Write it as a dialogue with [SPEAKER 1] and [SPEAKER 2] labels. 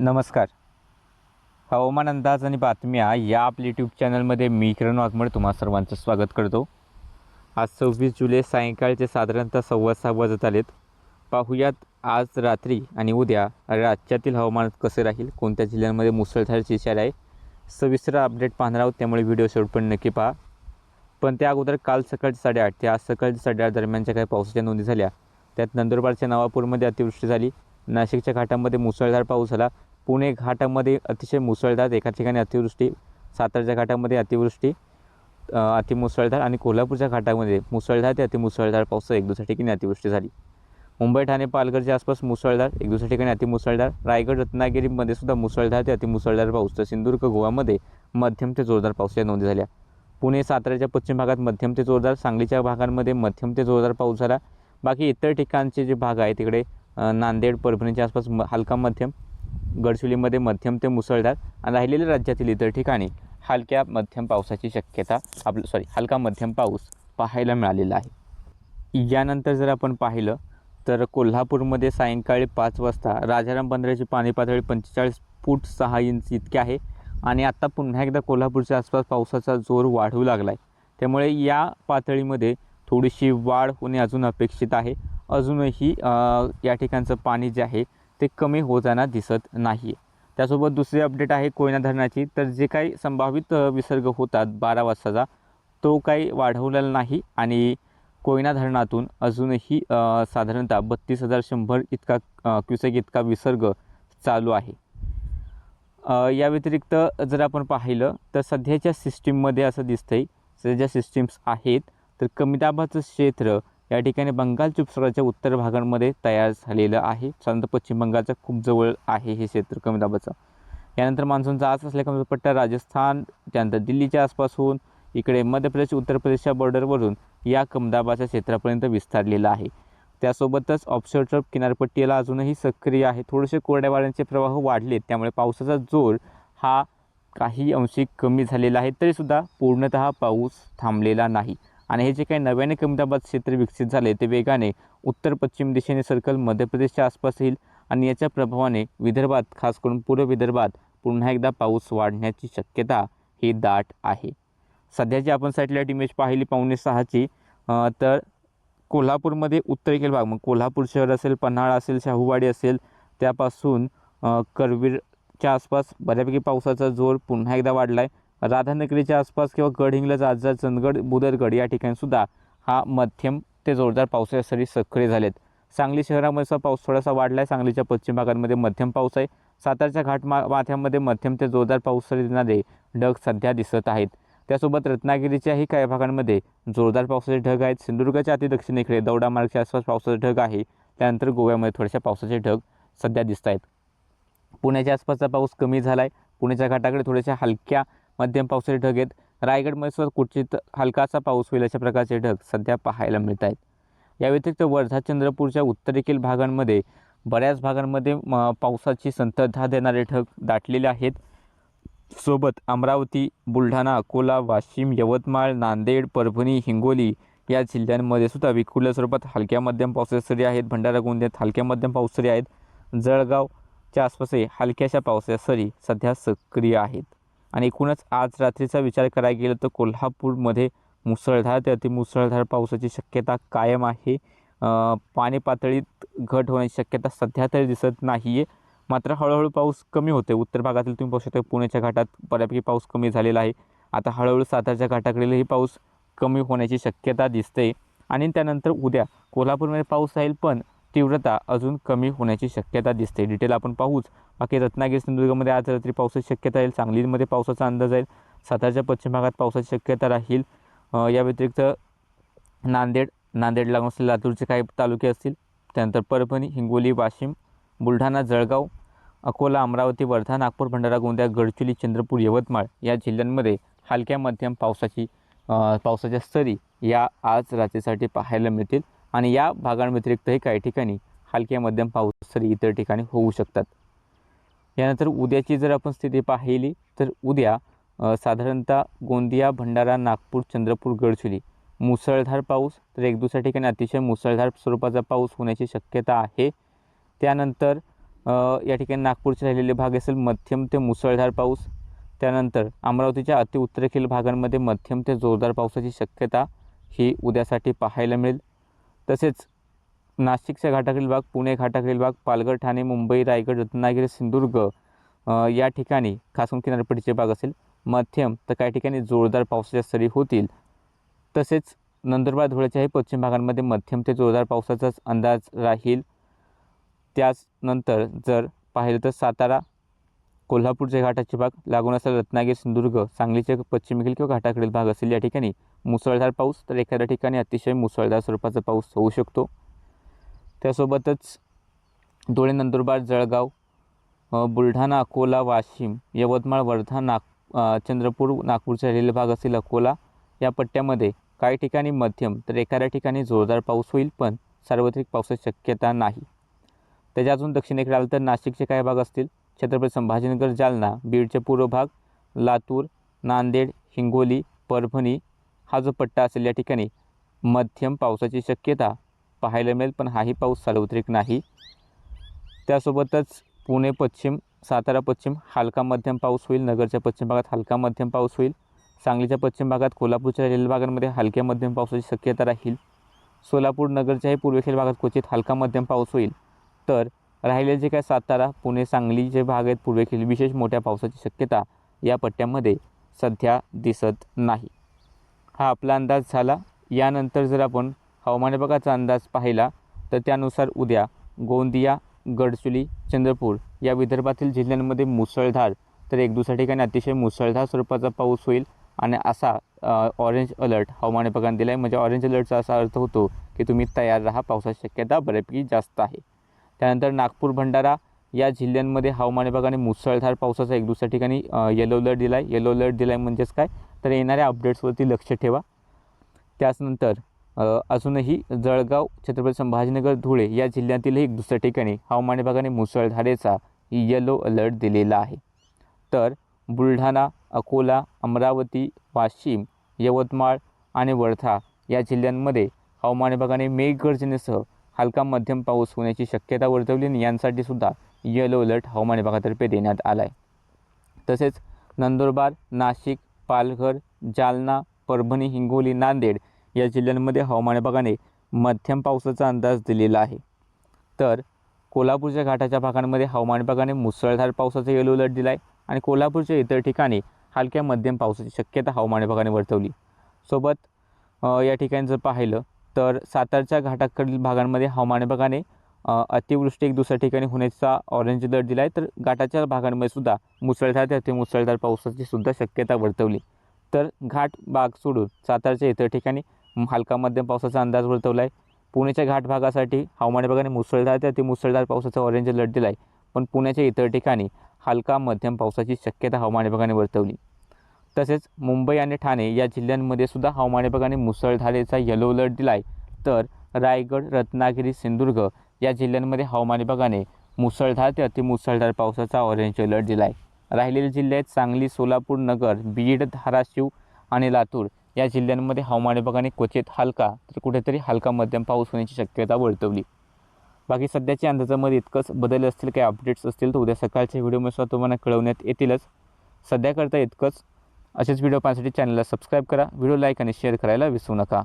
[SPEAKER 1] नमस्कार. हवामान अंदाज आणि बातम्या या आपल्या यूट्यूब चॅनलमध्ये मी किरण वाघमड तुम्हा सर्वांचं स्वागत करतो. आज सव्वीस जुलै सायंकाळचे साधारणतः सव्वा सहा वाजत आलेत. पाहूयात आज रात्री आणि उद्या राज्यातील हवामान कसे राहील? कोणत्या जिल्ह्यांमध्ये मुसळधारची इशारा आहे? सविस्तर अपडेट पाहणार आहोत त्यामुळे व्हिडिओ शेवटपर्यंत नक्की पहा. पण त्या अगोदर काल सकाळचे साडेआठ ते आज सकाळच्या साडेआठ दरम्यानच्या काही पावसाच्या नोंदी झाल्या. त्यात नंदुरबारच्या नवापूरमध्ये अतिवृष्टी झाली. नाशिकच्या घाटामध्ये मुसळधार पाऊस झाला. पुणे घाटामध्ये अतिशय मुसळधार एका ठिकाणी अतिवृष्टी सातारच्या घाटामध्ये अतिवृष्टी अतिमुसळधार आणि कोल्हापूरच्या घाटामध्ये मुसळधार ते अतिमुसळधार पाऊस एक दुसऱ्या ठिकाणी अतिवृष्टी झाली. मुंबई ठाणे पालघरच्या आसपास मुसळधार एक दुसऱ्या ठिकाणी अतिमुसळधार. रायगड रत्नागिरीमध्ये सुद्धा मुसळधार ते अतिमुसळधार पाऊस तर सिंधुदुर्ग गोवामध्ये मध्यम ते जोरदार पावसाच्या नोंदी झाल्या. पुणे साताऱ्याच्या पश्चिम भागात मध्यम ते जोरदार सांगलीच्या भागांमध्ये मध्यम ते जोरदार पाऊस झाला. बाकी इतर ठिकाणचे जे भाग आहे तिकडे नांदेड परभणीच्या आसपास म हलका मध्यम गडचिरोलीमध्ये मध्यम ते मुसळधार आणि राहिलेल्या राज्यातील इतर ठिकाणी हलक्या मध्यम पावसाची शक्यता आपलं सॉरी हलका मध्यम पाऊस पाहायला मिळालेला आहे. यानंतर जर आपण पाहिलं तर कोल्हापूरमध्ये सायंकाळी पाच वाजता राजाराम बंदराची पाणी पातळी पंचेचाळीस फूट सहा इंच इतकी आहे आणि आत्ता पुन्हा एकदा कोल्हापूरच्या आसपास पावसाचा जोर वाढू लागला आहे त्यामुळे या पातळीमध्ये थोडीशी वाढ होणे अजून अपेक्षित आहे. अजूनही या ठिकाणचं पाणी जे आहे ते कमी होताना दिसत नाही आहे त्यासोबत दुसरी अपडेट आहे कोयना धरणाची. तर जे काही संभावित विसर्ग होतात बारा वाजताचा तो काही वाढवलेला नाही आणि कोयना धरणातून अजूनही साधारणतः बत्तीस हजार शंभर इतका क्युसेक इतका विसर्ग चालू आहे. या व्यतिरिक्त जर आपण पाहिलं तर सध्याच्या सिस्टीममध्ये असं दिसतंय सध्या सिस्टीम्स आहेत तर कमी दाबाचं क्षेत्र या ठिकाणी बंगाल उपसागराच्या उत्तर भागांमध्ये तयार झालेलं आहे. साधारणतः पश्चिम बंगालच्या खूप जवळ आहे हे क्षेत्र कमी दाबाचं. यानंतर मान्सूनचा आज असल्या कमी पट्टा राजस्थान त्यानंतर दिल्लीच्या आसपासहून इकडे मध्य प्रदेश उत्तर प्रदेशच्या बॉर्डरवरून या कमदाबाच्या क्षेत्रापर्यंत विस्तारलेला आहे. त्यासोबतच ऑप्शरच्या ट्रप किनारपट्टीला अजूनही सक्रिय आहे. थोडेसे कोरड्या वाऱ्यांचे प्रवाह वाढलेत त्यामुळे पावसाचा जोर हा काही अंशी कमी झालेला आहे. तरीसुद्धा पूर्णतः पाऊस थांबलेला नाही. आणि हे जे काही नव्याने कमी क्षेत्र विकसित झाले ते वेगाने उत्तर पश्चिम दिशेने सर्कल मध्य प्रदेशच्या आसपास येईल आणि याच्या प्रभावाने विदर्भात खास करून पूर्व विदर्भात पुन्हा एकदा पाऊस वाढण्याची शक्यता ही दाट आहे. सध्याची आपण सॅटेलाईट इमेज पाहिली पावणे सहाची तर कोल्हापूरमध्ये उत्तरेकडील भाग मग कोल्हापूर शहर असेल पन्हाळा असेल शाहूवाडी असेल त्यापासून करवीरच्या आसपास बऱ्यापैकी पावसाचा जोर पुन्हा एकदा वाढला आहे राधानगरीच्या आसपास किंवा गडहिंग्लज आजरा चंदगड बुदरगड या ठिकाणीसुद्धा हा मध्यम ते जोरदार पावसाच्या सरी सक्रिय झालेत. सांगली शहरामध्ये पाऊस थोडासा वाढला आहे सांगलीच्या पश्चिम भागांमध्ये मध्यम पाऊस आहे. सातारच्या घाट मा माथ्यामध्ये मध्यम ते जोरदार पाऊस सरी देणारे ढग सध्या दिसत आहेत. त्यासोबत रत्नागिरीच्याही काही भागांमध्ये जोरदार पावसाचे ढग आहेत. सिंधुदुर्गाच्या अतिदक्षिणेकडे दौडा मार्गच्या आसपास पावसाचे ढग आहे. त्यानंतर गोव्यामध्ये थोड्याशा पावसाचे ढग सध्या दिसत आहेत पुण्याच्या आसपासचा पाऊस कमी झाला आहे पुण्याच्या घाटाकडे थोड्याशा हलक्या मध्यम पावसाचे ढग आहेत. रायगडमध्ये सुद्धा कुठचित हलकासा पाऊस होईल अशा प्रकारचे ढग सध्या पाहायला मिळत आहेत या व्यतिरिक्त वर्धा चंद्रपूरच्या उत्तरेतील भागांमध्ये बऱ्याच भागांमध्ये म, पावसाची संततधार देणारे ढग दाटलेले आहेत. सोबत अमरावती बुलढाणा अकोला वाशिम यवतमाळ नांदेड परभणी हिंगोली या जिल्ह्यांमध्ये सुद्धा विखुरल्या स्वरूपात हलक्या मध्यम पावसाच्या सरी आहेत. भंडारा गोंदियात हलक्या मध्यम पावसरी आहेत. जळगावच्या आसपासही हलक्याशा पावसाच्या सरी सध्या सक्रिय आहेत. आणि एकूणच आज रात्रीचा विचार करायला गेलं तर कोल्हापूरमध्ये मुसळधार ते अतिमुसळधार पावसाची शक्यता कायम आहे. पाणी पातळीत घट होण्याची शक्यता सध्या तरी दिसत नाही आहे मात्र हळूहळू पाऊस कमी होते उत्तर भागातील तुम्ही पाहू शकता पुण्याच्या घाटात बऱ्यापैकी पाऊस कमी झालेला आहे. आता हळूहळू सातारच्या घाटाकडेही पाऊस कमी होण्याची शक्यता दिसते. आणि त्यानंतर उद्या कोल्हापूरमध्ये पाऊस राहील पण तीव्रता अजून कमी होण्याची शक्यता दिसते. डिटेल आपण पाहूच. बाकी रत्नागिरी सिंधुदुर्गमध्ये आज रात्री पावसाची शक्यता येईल सांगलीमध्ये पावसाचा अंदाज येईल सातारच्या पश्चिम भागात पावसाची शक्यता राहील. या व्यतिरिक्त नांदेड नांदेड लागून असलेले लातूरचे काही तालुके असतील. त्यानंतर परभणी हिंगोली वाशिम बुलढाणा जळगाव अकोला अमरावती वर्धा नागपूर भंडारा गोंदिया गडचिरोली चंद्रपूर यवतमाळ या जिल्ह्यांमध्ये हलक्या मध्यम पावसाची पावसाच्या सरी या आज रात्रीसाठी पाहायला मिळतील. आणि या भागांव्यतिरिक्तही काही ठिकाणी हलक्या मध्यम पाऊस तरी इतर ठिकाणी होऊ शकतात. यानंतर उद्याची जर आपण स्थिती पाहिली तर उद्या साधारणतः गोंदिया भंडारा नागपूर चंद्रपूर गडचिरोली मुसळधार पाऊस तर एक दुसऱ्या ठिकाणी अतिशय मुसळधार स्वरूपाचा पाऊस होण्याची शक्यता आहे. त्यानंतर या ठिकाणी नागपूरचे राहिलेले भाग असेल मध्यम ते मुसळधार पाऊस. त्यानंतर अमरावतीच्या अतिउत्तरेखील भागांमध्ये मध्यम ते जोरदार पावसाची शक्यता ही उद्यासाठी पाहायला मिळेल. तसेच नाशिकच्या घाटाकडील भाग पुणे घाटाकडील भाग पालघर ठाणे मुंबई रायगड रत्नागिरी सिंधुदुर्ग या ठिकाणी खास करून किनारपट्टीचे भाग असेल. मध्यम तर काही ठिकाणी जोरदार पावसाच्या सरी होतील. तसेच नंदुरबार धुळ्याच्याही पश्चिम भागांमध्ये मध्यम ते जोरदार पावसाचाच अंदाज राहील. त्याचनंतर जर पाहिलं तर सातारा कोल्हापूरच्या घाटाचे भाग लागून असेल रत्नागिरी सिंधुदुर्ग सांगलीचे पश्चिमेकडील किंवा घाटाकडील भाग असेल या ठिकाणी. मुसळधार पाऊस तर एखाद्या ठिकाणी अतिशय मुसळधार स्वरूपाचा पाऊस होऊ शकतो. त्यासोबतच धुळे नंदुरबार जळगाव बुलढाणा अकोला वाशिम यवतमाळ वर्धा नाग चंद्रपूर नागपूरचा रेल्वे भाग असेल अकोला या पट्ट्यामध्ये काही ठिकाणी मध्यम तर एखाद्या ठिकाणी जोरदार पाऊस होईल पण सार्वत्रिक पावसाची शक्यता नाही. त्याच्या अजून दक्षिणेकडे आलं तर नाशिकचे काही भाग असतील. छत्रपती संभाजीनगर जालना बीडचे पूर्व भाग लातूर नांदेड हिंगोली परभणी हा जो पट्टा असेल या ठिकाणी मध्यम पावसाची शक्यता पाहायला मिळेल पण हाही पाऊस सार्वत्रिक नाही. त्यासोबतच पुणे पश्चिम सातारा पश्चिम हलका मध्यम पाऊस होईल नगरच्या पश्चिम भागात हलका मध्यम पाऊस होईल सांगलीच्या पश्चिम भागात कोल्हापूरच्या रेल्वे भागांमध्ये हलक्या मध्यम पावसाची शक्यता राहील. सोलापूर नगरच्याही पूर्वेकडील भागात क्वचित हलका मध्यम पाऊस होईल. तर राहिलेले जे काय सातारा पुणे सांगली जे भाग आहेत पूर्वेकडील विशेष मोठ्या पावसाची शक्यता या पट्ट्यामध्ये सध्या दिसत नाही. हा आपला अंदाज झाला. यानंतर जर आपण हवामान विभागाचा अंदाज पाहिला तर त्यानुसार उद्या गोंदिया गडचुली चंद्रपूर या विदर्भातील जिल्ह्यांमध्ये मुसळधार तर एक दुसऱ्या ठिकाणी अतिशय मुसळधार स्वरूपाचा पाऊस होईल आणि असा ऑरेंज अलर्ट हवामान विभागाने दिला आहे म्हणजे ऑरेंज अलर्टचा असा अर्थ होतो की तुम्ही तयार राहा. पावसाची शक्यता बऱ्यापैकी जास्त आहे. त्यानंतर नागपूर भंडारा या जिल्ह्यांमध्ये हवामान विभागाने मुसळधार पावसाचा एक दुसऱ्या ठिकाणी येलो अलर्ट दिला आहे येलो अलर्ट दिला आहे म्हणजेच काय? तर येणाऱ्या अपडेट्सवरती लक्ष ठेवा. त्याचनंतर अजूनही जळगाव छत्रपती संभाजीनगर धुळे या जिल्ह्यातीलही एक दुसऱ्या ठिकाणी हवामान विभागाने मुसळधारेचा येलो अलर्ट दिलेला आहे. तर बुलढाणा अकोला अमरावती वाशिम यवतमाळ आणि वर्धा या जिल्ह्यांमध्ये हवामान विभागाने मेघगर्जनेसह हलका मध्यम पाऊस होण्याची शक्यता वर्तवली आणि यांसाठी सुद्धा येलो अलर्ट हवामान विभागातर्फे देण्यात आला आहे तसेच नंदुरबार नाशिक पालघर जालना परभणी हिंगोली नांदेड या जिल्ह्यांमध्ये हवामान विभागाने मध्यम पावसाचा अंदाज दिलेला आहे. तर कोल्हापूरच्या घाटाच्या भागांमध्ये हवामान विभागाने मुसळधार पावसाचा येलो अलर्ट दिला आहे आणि कोल्हापूरच्या इतर ठिकाणी हलक्या मध्यम पावसाची शक्यता हवामान विभागाने वर्तवली. सोबत या ठिकाणी जर पाहिलं तर सातारच्या घाटाकडील भागांमध्ये हवामान विभागाने अतिवृष्टी एक दुसऱ्या ठिकाणी होण्याचा ऑरेंज अलर्ट दिला आहे. तर घाटाच्या भागांमध्ये सुद्धा मुसळधार ते अतिमुसळधार पावसाची सुद्धा शक्यता वर्तवली. तर घाट भाग सोडून सातारच्या इतर ठिकाणी हलका मध्यम पावसाचा अंदाज वर्तवला आहे. पुण्याच्या घाट भागासाठी हवामान विभागाने मुसळधार ते अतिमुसळधार पावसाचा ऑरेंज अलर्ट दिला आहे. पण पुण्याच्या इतर ठिकाणी हलका मध्यम पावसाची शक्यता हवामान विभागाने वर्तवली. तसेच मुंबई आणि ठाणे या जिल्ह्यांमध्ये सुद्धा हवामान विभागाने मुसळधारेचा येलो अलर्ट दिला आहे तर रायगड रत्नागिरी सिंधुदुर्ग या जिल्ह्यांमध्ये हवामान विभागाने मुसळधार ते अतिमुसळधार पावसाचा ऑरेंज अलर्ट दिला आहे राहिलेले जिल्हे आहेत सांगली सोलापूर नगर बीड धाराशिव आणि लातूर. या जिल्ह्यांमध्ये हवामान विभागाने क्वचित हलका तर कुठेतरी हलका मध्यम पाऊस होण्याची शक्यता वर्तवली. बाकी सध्याच्या अंदाजामध्ये इतकंच बदल असतील काही अपडेट्स असतील तर उद्या सकाळच्या व्हिडिओमध्ये तुम्हाला कळवण्यात येतीलच. सध्याकरता इतकंच. असेच व्हिडिओ पाहण्यासाठी चॅनलला सबस्क्राईब करा. व्हिडिओ लाईक आणि शेअर करायला विसरू नका.